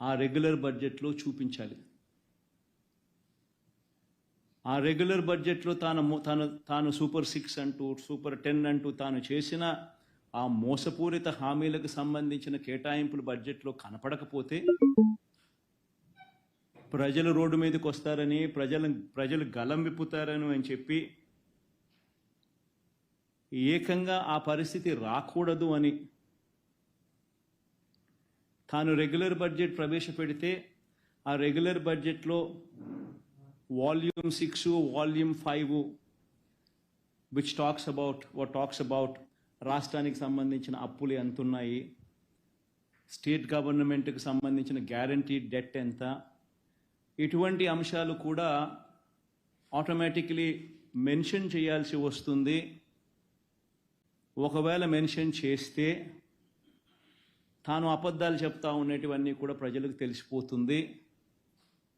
ఆ రెగ్యులర్ బడ్జెట్లో చూపించాలి. ఆ రెగ్యులర్ బడ్జెట్లో తాను తాను తాను సూపర్ సిక్స్ అంటూ సూపర్ టెన్ అంటూ తాను చేసిన ఆ మోసపూరిత హామీలకు సంబంధించిన కేటాయింపులు బడ్జెట్లో కనపడకపోతే ప్రజలు రోడ్డు మీదకి వస్తారని ప్రజలు ప్రజలు గలం విప్పుతారని అని చెప్పి ఏకంగా ఆ పరిస్థితి రాకూడదు అని తాను రెగ్యులర్ బడ్జెట్ ప్రవేశపెడితే ఆ రెగ్యులర్ బడ్జెట్లో volume six volume five which talks about what talks about రాష్ట్రానికి సంబంధించిన అప్పులు ఎంత ఉన్నాయి స్టేట్ గవర్నమెంట్కి సంబంధించిన గ్యారంటీ డెట్ ఎంత ఇటువంటి అంశాలు కూడా ఆటోమేటిక్లీ మెన్షన్ చేయాల్సి వస్తుంది. ఒకవేళ మెన్షన్ చేస్తే తాను అబద్ధాలు చెప్తా ఉన్నటివన్నీ కూడా ప్రజలకు తెలిసిపోతుంది.